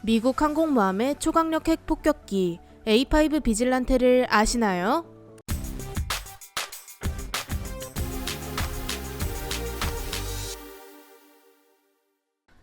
미국 항공모함의 초강력 핵 폭격기 A5 비질란테를 아시나요?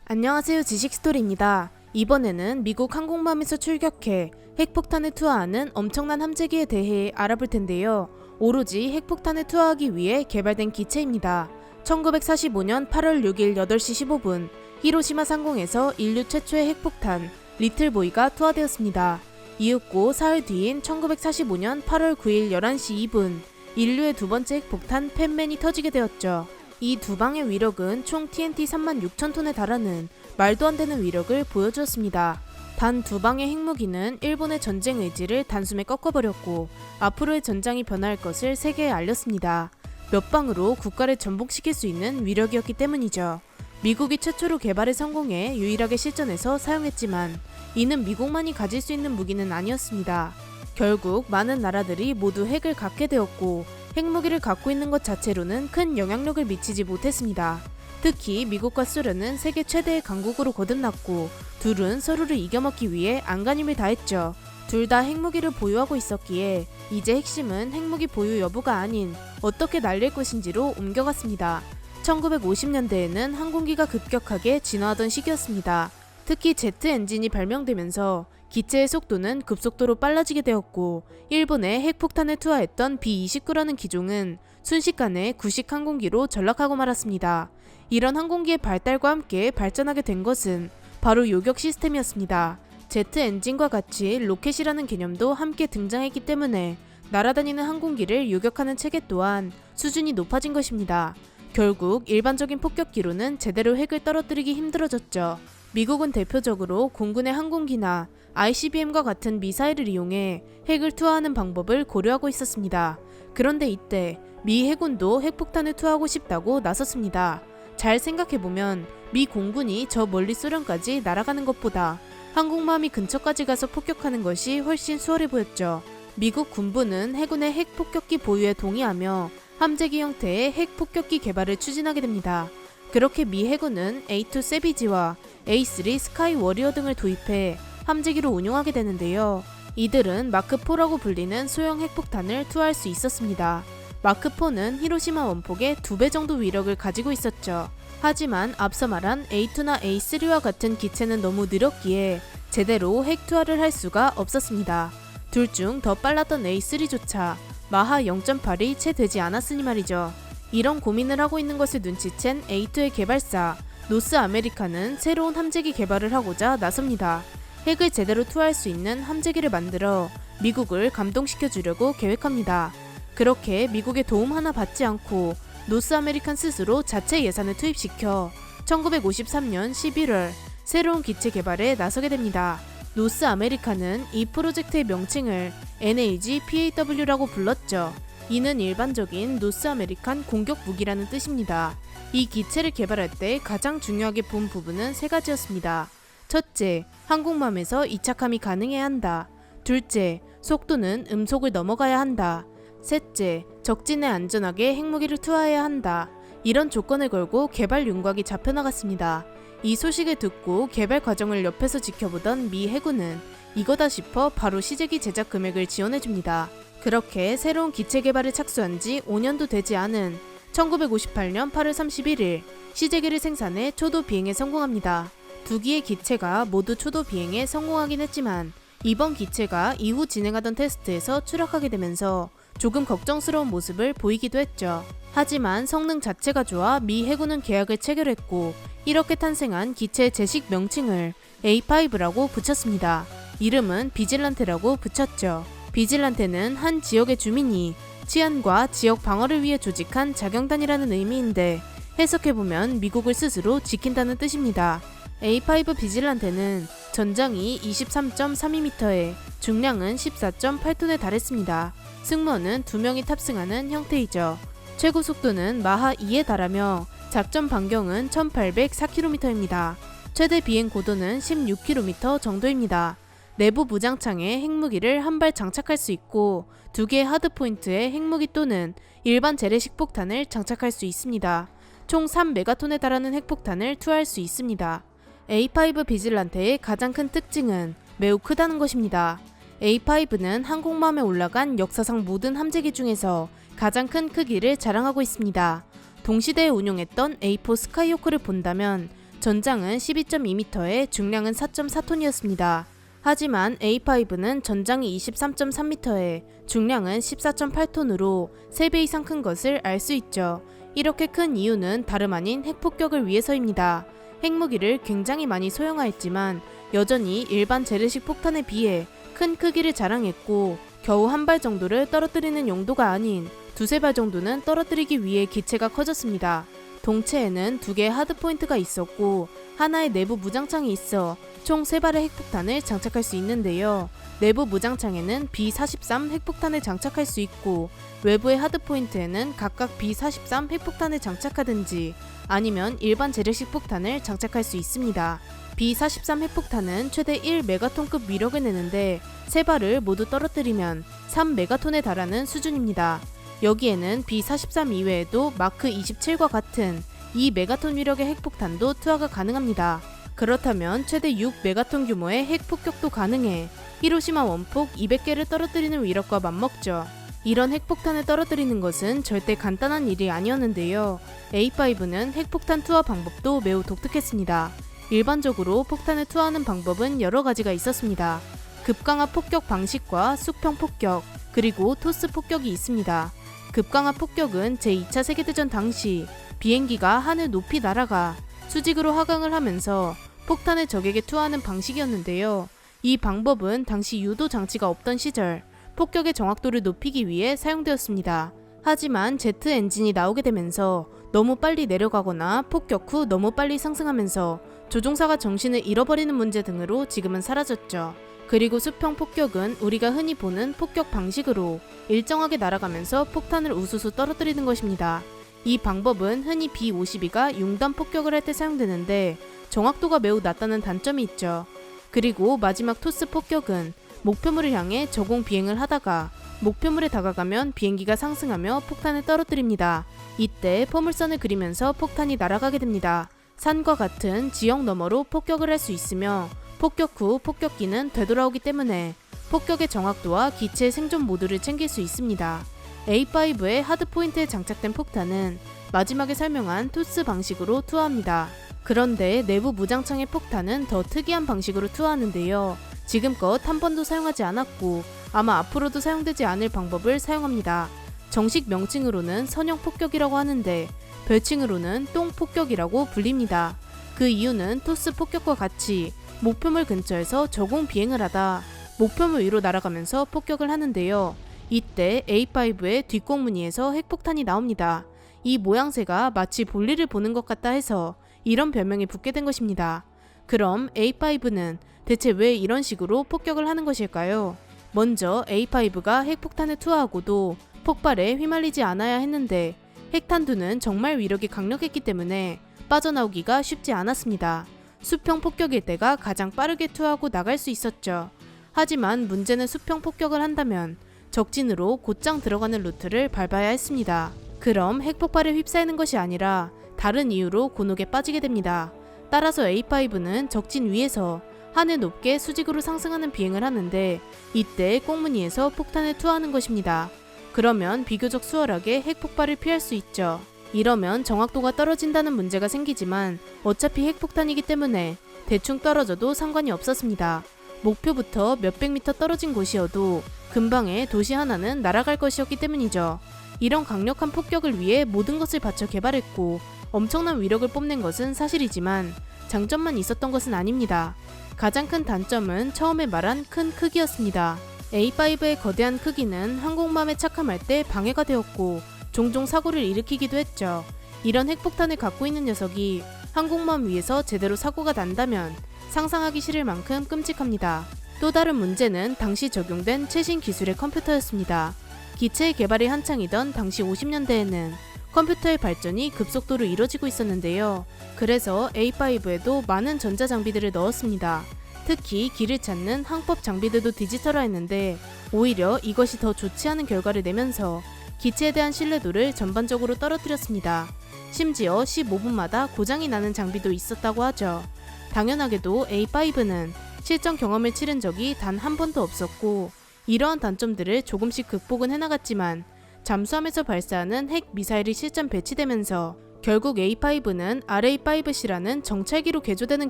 안녕하세요 지식스토리입니다. 이번에는 미국 항공모함에서 출격해 핵폭탄을 투하하는 엄청난 함재기에 대해 알아볼 텐데요. 오로지 핵폭탄을 투하하기 위해 개발된 기체입니다. 1945년 8월 6일 8시 15분 히로시마 상공에서 인류 최초의 핵폭탄 리틀보이가 투하되었습니다. 이윽고 사흘 뒤인 1945년 8월 9일 11시 2분 인류의 두 번째 핵폭탄 팬맨이 터지게 되었죠. 이 두 방의 위력은 총 TNT 3만 6천 톤에 달하는 말도 안 되는 위력을 보여주었습니다. 단 두 방의 핵무기는 일본의 전쟁 의지를 단숨에 꺾어버렸고 앞으로의 전장이 변화할 것을 세계에 알렸습니다. 몇 방으로 국가를 전복시킬 수 있는 위력이었기 때문이죠. 미국이 최초로 개발에 성공해 유일하게 실전에서 사용했지만 이는 미국만이 가질 수 있는 무기는 아니었습니다. 결국 많은 나라들이 모두 핵을 갖게 되었고 핵무기를 갖고 있는 것 자체로는 큰 영향력을 미치지 못했습니다. 특히 미국과 소련은 세계 최대의 강국으로 거듭났고 둘은 서로를 이겨먹기 위해 안간힘을 다했죠. 둘 다 핵무기를 보유하고 있었기에 이제 핵심은 핵무기 보유 여부가 아닌 어떻게 날릴 것인지로 옮겨갔습니다. 1950년대에는 항공기가 급격하게 진화하던 시기였습니다. 특히 제트 엔진이 발명되면서 기체의 속도는 급속도로 빨라지게 되었고 일본에 핵폭탄을 투하했던 B-29라는 기종은 순식간에 구식 항공기로 전락하고 말았습니다. 이런 항공기의 발달과 함께 발전하게 된 것은 바로 요격 시스템이었습니다. 제트 엔진과 같이 로켓이라는 개념도 함께 등장했기 때문에 날아다니는 항공기를 요격하는 체계 또한 수준이 높아진 것입니다. 결국 일반적인 폭격기로는 제대로 핵을 떨어뜨리기 힘들어졌죠. 미국은 대표적으로 공군의 항공기나 ICBM과 같은 미사일을 이용해 핵을 투하하는 방법을 고려하고 있었습니다. 그런데 이때 미 해군도 핵폭탄을 투하하고 싶다고 나섰습니다. 잘 생각해보면 미 공군이 저 멀리 소련까지 날아가는 것보다 항공모함이 근처까지 가서 폭격하는 것이 훨씬 수월해 보였죠. 미국 군부는 해군의 핵 폭격기 보유에 동의하며 함재기 형태의 핵 폭격기 개발을 추진하게 됩니다. 그렇게 미 해군은 A2 세비지와 A3 스카이 워리어 등을 도입해 함재기로 운용하게 되는데요. 이들은 마크4라고 불리는 소형 핵폭탄을 투하할 수 있었습니다. 마크4는 히로시마 원폭의 두 배 정도 위력을 가지고 있었죠. 하지만 앞서 말한 A2나 A3와 같은 기체는 너무 느렸기에 제대로 핵 투하를 할 수가 없었습니다. 둘 중 더 빨랐던 A3조차 마하 0.8이 채 되지 않았으니 말이죠. 이런 고민을 하고 있는 것을 눈치챈 A2의 개발사 노스 아메리카는 새로운 함재기 개발을 하고자 나섭니다. 핵을 제대로 투하할 수 있는 함재기를 만들어 미국을 감동시켜 주려고 계획합니다. 그렇게 미국의 도움 하나 받지 않고 노스 아메리칸 스스로 자체 예산을 투입시켜 1953년 11월 새로운 기체 개발에 나서게 됩니다. 노스 아메리카는 이 프로젝트의 명칭을 NAG-PAW라고 불렀죠. 이는 일반적인 노스 아메리칸 공격 무기라는 뜻입니다. 이 기체를 개발할 때 가장 중요하게 본 부분은 세 가지였습니다. 첫째, 항공모함에서 이착함이 가능해야 한다. 둘째, 속도는 음속을 넘어가야 한다. 셋째, 적진에 안전하게 핵무기를 투하해야 한다. 이런 조건을 걸고 개발 윤곽이 잡혀나갔습니다. 이 소식을 듣고 개발 과정을 옆에서 지켜보던 미 해군은 이거다 싶어 바로 시제기 제작 금액을 지원해줍니다. 그렇게 새로운 기체 개발에 착수한 지 5년도 되지 않은 1958년 8월 31일 시제기를 생산해 초도 비행에 성공합니다. 두 기의 기체가 모두 초도 비행에 성공하긴 했지만 이번 기체가 이후 진행하던 테스트에서 추락하게 되면서 조금 걱정스러운 모습을 보이기도 했죠. 하지만 성능 자체가 좋아 미 해군은 계약을 체결했고 이렇게 탄생한 기체의 제식 명칭을 A5라고 붙였습니다. 이름은 비질란테라고 붙였죠. 비질란테는 한 지역의 주민이 치안과 지역 방어를 위해 조직한 자경단이라는 의미인데 해석해보면 미국을 스스로 지킨다는 뜻입니다. A5 비질란테는 전장이 23.32m에 중량은 14.8톤에 달했습니다. 승무원은 두 명이 탑승하는 형태이죠. 최고 속도는 마하 2에 달하며 작전 반경은 1804km입니다. 최대 비행 고도는 16km 정도입니다. 내부 무장창에 핵무기를 한 발 장착할 수 있고 두 개의 하드포인트에 핵무기 또는 일반 재래식 폭탄을 장착할 수 있습니다. 총 3메가톤에 달하는 핵폭탄을 투하할 수 있습니다. A5 비질란테의 가장 큰 특징은 매우 크다는 것입니다. A5는 항공모함에 올라간 역사상 모든 함재기 중에서 가장 큰 크기를 자랑하고 있습니다. 동시대에 운용했던 A4 스카이호크를 본다면 전장은 12.2m에 중량은 4.4톤이었습니다. 하지만 A5는 전장이 23.3m에 중량은 14.8톤으로 3배 이상 큰 것을 알 수 있죠. 이렇게 큰 이유는 다름 아닌 핵폭격을 위해서입니다. 핵무기를 굉장히 많이 소형화했지만 여전히 일반 재래식 폭탄에 비해 큰 크기를 자랑했고 겨우 한 발 정도를 떨어뜨리는 용도가 아닌 두세 발 정도는 떨어뜨리기 위해 기체가 커졌습니다. 동체에는 두 개의 하드포인트가 있었고 하나의 내부 무장창이 있어 총세 발의 핵폭탄을 장착할 수 있는데요. 내부 무장창에는 B-43 핵폭탄을 장착할 수 있고 외부의 하드포인트에는 각각 B-43 핵폭탄을 장착하든지 아니면 일반 재래식 폭탄을 장착할 수 있습니다. B-43 핵폭탄은 최대 1메가톤급 위력을 내는데 세 발을 모두 떨어뜨리면 3메가톤에 달하는 수준입니다. 여기에는 B-43 이외에도 마크 27과 같은 2 메가톤 위력의 핵폭탄도 투하가 가능합니다. 그렇다면 최대 6 메가톤 규모의 핵 폭격도 가능해 히로시마 원폭 200개를 떨어뜨리는 위력과 맞먹죠. 이런 핵폭탄을 떨어뜨리는 것은 절대 간단한 일이 아니었는데요. A5는 핵폭탄 투하 방법도 매우 독특했습니다. 일반적으로 폭탄을 투하하는 방법은 여러 가지가 있었습니다. 급강압 폭격 방식과 수평 폭격, 그리고 토스 폭격이 있습니다. 급강압 폭격은 제2차 세계대전 당시 비행기가 하늘 높이 날아가 수직으로 하강을 하면서 폭탄을 적에게 투하하는 방식이었는데요. 이 방법은 당시 유도 장치가 없던 시절 폭격의 정확도를 높이기 위해 사용되었습니다. 하지만 제트 엔진이 나오게 되면서 너무 빨리 내려가거나 폭격 후 너무 빨리 상승하면서 조종사가 정신을 잃어버리는 문제 등으로 지금은 사라졌죠. 그리고 수평 폭격은 우리가 흔히 보는 폭격 방식으로 일정하게 날아가면서 폭탄을 우수수 떨어뜨리는 것입니다. 이 방법은 흔히 B-52가 융단 폭격을 할 때 사용되는데 정확도가 매우 낮다는 단점이 있죠. 그리고 마지막 토스 폭격은 목표물을 향해 저공 비행을 하다가 목표물에 다가가면 비행기가 상승하며 폭탄을 떨어뜨립니다. 이때 포물선을 그리면서 폭탄이 날아가게 됩니다. 산과 같은 지역 너머로 폭격을 할 수 있으며 폭격 후 폭격기는 되돌아오기 때문에 폭격의 정확도와 기체의 생존 모두를 챙길 수 있습니다. A5의 하드포인트에 장착된 폭탄은 마지막에 설명한 토스 방식으로 투하합니다. 그런데 내부 무장창의 폭탄은 더 특이한 방식으로 투하하는데요. 지금껏 한 번도 사용하지 않았고 아마 앞으로도 사용되지 않을 방법을 사용합니다. 정식 명칭으로는 선형 폭격이라고 하는데 별칭으로는 똥 폭격이라고 불립니다. 그 이유는 토스 폭격과 같이 목표물 근처에서 저공 비행을 하다 목표물 위로 날아가면서 폭격을 하는데요. 이때 A5의 뒷공무니에서 핵폭탄이 나옵니다. 이 모양새가 마치 볼일을 보는 것 같다 해서 이런 별명이 붙게 된 것입니다. 그럼 A5는 대체 왜 이런 식으로 폭격을 하는 것일까요? 먼저 A5가 핵폭탄을 투하하고도 폭발에 휘말리지 않아야 했는데 핵탄두는 정말 위력이 강력했기 때문에 빠져나오기가 쉽지 않았습니다. 수평 폭격일 때가 가장 빠르게 투하하고 나갈 수 있었죠. 하지만 문제는 수평 폭격을 한다면 적진으로 곧장 들어가는 루트를 밟아야 했습니다. 그럼 핵폭발에 휩싸이는 것이 아니라 다른 이유로 곤혹에 빠지게 됩니다. 따라서 A5는 적진 위에서 하늘 높게 수직으로 상승하는 비행을 하는데 이때 꽁무니에서 폭탄을 투하하는 것입니다. 그러면 비교적 수월하게 핵폭발을 피할 수 있죠. 이러면 정확도가 떨어진다는 문제가 생기지만 어차피 핵폭탄이기 때문에 대충 떨어져도 상관이 없었습니다. 목표부터 몇백 미터 떨어진 곳이어도 근방에 도시 하나는 날아갈 것이었기 때문이죠. 이런 강력한 폭격을 위해 모든 것을 바쳐 개발했고 엄청난 위력을 뽐낸 것은 사실이지만 장점만 있었던 것은 아닙니다. 가장 큰 단점은 처음에 말한 큰 크기였습니다. A5의 거대한 크기는 항공모함에 착함할 때 방해가 되었고 종종 사고를 일으키기도 했죠. 이런 핵폭탄을 갖고 있는 녀석이 항공모함 위에서 제대로 사고가 난다면 상상하기 싫을 만큼 끔찍합니다. 또 다른 문제는 당시 적용된 최신 기술의 컴퓨터였습니다. 기체의 개발이 한창이던 당시 50년대에는 컴퓨터의 발전이 급속도로 이뤄지고 있었는데요. 그래서 A5에도 많은 전자장비들을 넣었습니다. 특히 길을 찾는 항법 장비들도 디지털화했는데 오히려 이것이 더 좋지 않은 결과를 내면서 기체에 대한 신뢰도를 전반적으로 떨어뜨렸습니다. 심지어 15분마다 고장이 나는 장비도 있었다고 하죠. 당연하게도 A5는 실전 경험을 치른 적이 단 한 번도 없었고 이러한 단점들을 조금씩 극복은 해나갔지만 잠수함에서 발사하는 핵 미사일이 실전 배치되면서 결국 A5는 RA5C라는 정찰기로 개조되는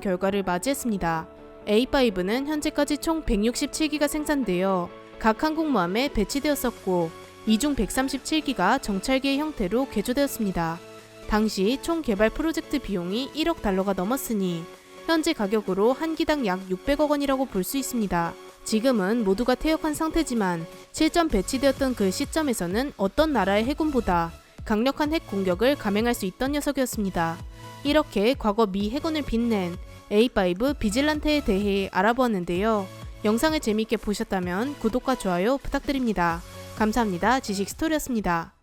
결과를 맞이했습니다. A5는 현재까지 총 167기가 생산되어 각 항공모함에 배치되었었고 이중 137기가 정찰기의 형태로 개조되었습니다. 당시 총 개발 프로젝트 비용이 1억 달러가 넘었으니 현재 가격으로 한 기당 약 600억 원이라고 볼 수 있습니다. 지금은 모두가 퇴역한 상태지만 실전 배치되었던 그 시점에서는 어떤 나라의 해군보다 강력한 핵 공격을 감행할 수 있던 녀석이었습니다. 이렇게 과거 미 해군을 빛낸 A5 비질란테에 대해 알아보았는데요. 영상을 재미있게 보셨다면 구독과 좋아요 부탁드립니다. 감사합니다. 지식 스토리였습니다.